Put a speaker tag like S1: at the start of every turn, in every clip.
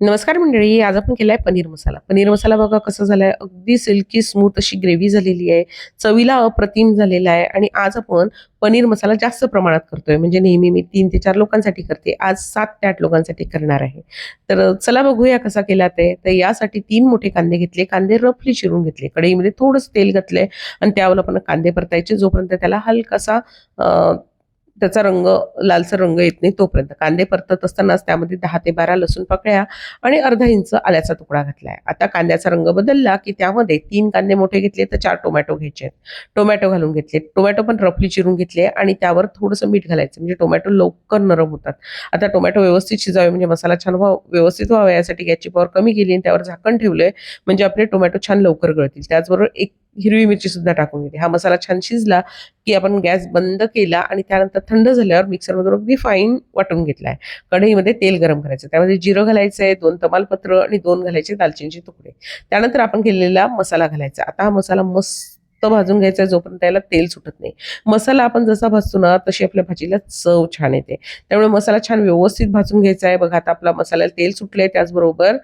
S1: नमस्कार मंडळी आज आपण केलाय पनीर मसाला. पनीर मसाला बघा कसं झालाय? अगदी सिल्की स्मूथ अशी ग्रेव्ही झालेली आहे. चवीला अप्रतिम झालेला आहे आणि आज आपण पनीर मसाला जास्त प्रमाणात करतोय. म्हणजे नेहमी मी तीन ते चार लोकांसाठी करते. आज सात ते आठ लोकांसाठी करणार आहे. तर चला बघूया कसा केला ते. तर यासाठी तीन मोठे कांदे घेतले. कांदे रफली चिरून घेतले. कढईमध्ये थोडंसं तेल घातलंय आणि त्यावर आपण कांदे परतायचे. जोपर्यंत त्याला हलकासा त्याचा रंग लालसर रंग येत नाही तोपर्यंत. कांदे परतत असतानाच त्यामध्ये दहा ते बारा लसूण पकळ्या आणि अर्धा इंच आल्याचा तुकडा घातलाय. आता कांद्याचा रंग बदलला की त्यामध्ये तीन कांदे मोठे घेतले तर चार टोमॅटो घ्यायचे आहेत. टोमॅटो घालून घेतले. टोमॅटो पण रफली चिरून घेतले आणि त्यावर थोडंसं मीठ घालायचं. म्हणजे टोमॅटो लवकर नरम होतात. आता टोमॅटो व्यवस्थित शिजावे म्हणजे मसाला छान व्हा व्यवस्थित व्हावा यासाठी गॅसची पॉवर कमी केली आणि त्यावर झाकण ठेवलंय. म्हणजे आपले टोमॅटो छान लवकर गळतील. त्याचबरोबर एक हिरवी मिरची सुद्धा टाकून घेते हा मसाला छान शिजला की आपण गॅस बंद केला आणि त्यानंतर थंड झाल्यावर मिक्सरमधून अगदी फाईन वाटून घेतलाय. कढईमध्ये तेल गरम करायचं. त्यामध्ये जिरं घालायचं आहे दोन तमालपत्र आणि दोन घालायचे दालचिनीचे तुकडे. त्यानंतर आपण केलेला मसाला घालायचा. आता हा मसाला मस्त भाजून घ्यायचा आहे जोपर्यंत त्याला तेल सुटत नाही. मसाला आपण जसा भाजतो ना तशी आपल्या भाजीला चव छान येते. त्यामुळे मसाला छान व्यवस्थित भाजून घ्यायचा आहे. बघा आता आपला मसाल्याला तेल सुटलंय त्याचबरोबर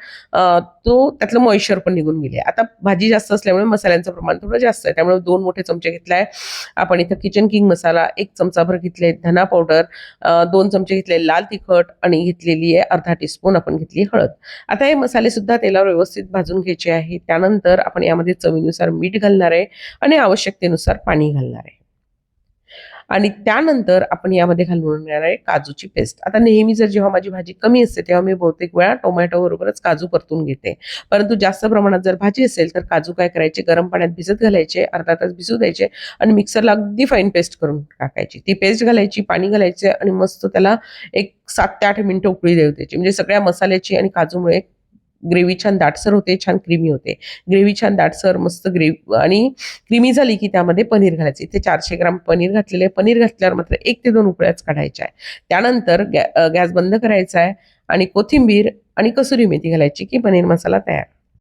S1: तो त्यातलं मॉइश्चर पण निघून गेले आता भाजी जास्त असल्यामुळे मसाल्यांचं प्रमाण थोडं जास्त आहे. त्यामुळे दोन मोठे चमचे घेतलाय. आपण इथं किचन किंग मसाला एक चमचाभर घेतले धना पावडर दोन चमचे घेतले लाल तिखट आणि घेतलेली आहे अर्धा टीस्पून आपण घेतली हळद. आता हे मसाले सुद्धा तेलावर व्यवस्थित भाजून घ्यायचे आहे. त्यानंतर आपण यामध्ये चवीनुसार मीठ घालणार आहे. आणि आवश्यकतेनुसार पाणी घालणार आहे. आणि त्यानंतर आपण यामध्ये घालून घेणार आहे काजूची पेस्ट. आता नेहमी जर जेव्हा माझी भाजी कमी असते तेव्हा मी बहुतेक वेळा टोमॅटो बरोबरच काजू परतून घेते. परंतु जास्त प्रमाणात जर भाजी असेल तर काजू काय करायचे? गरम पाण्यात भिजत घालायचे अर्धा तास भिजू द्यायचे आणि मिक्सरला अगदी फाईन पेस्ट करून टाकायची. ती पेस्ट घालायची पाणी घालायचे आणि मस्त त्याला एक सात ते आठ मिनिटं उकळी देऊ द्यायची. म्हणजे सगळ्या मसाल्याची आणि काजूमुळे ग्रेव्ही छान दाटसर होते छान क्रीमी होते. ग्रेव्ही छान दाटसर मस्त ग्रेव्ही आणि क्रीमी झाली की त्यामध्ये पनीर घालायचं. इथे चारशे ग्राम पनीर घातलेले. आहे. पनीर घातल्यावर मात्र एक ते दोन उकळ्याच काढायच्या आहे त्यानंतर गॅ- गॅस बंद करायचा आहे आणि कोथिंबीर आणि कसुरी मेथी घालायची की पनीर मसाला तयार.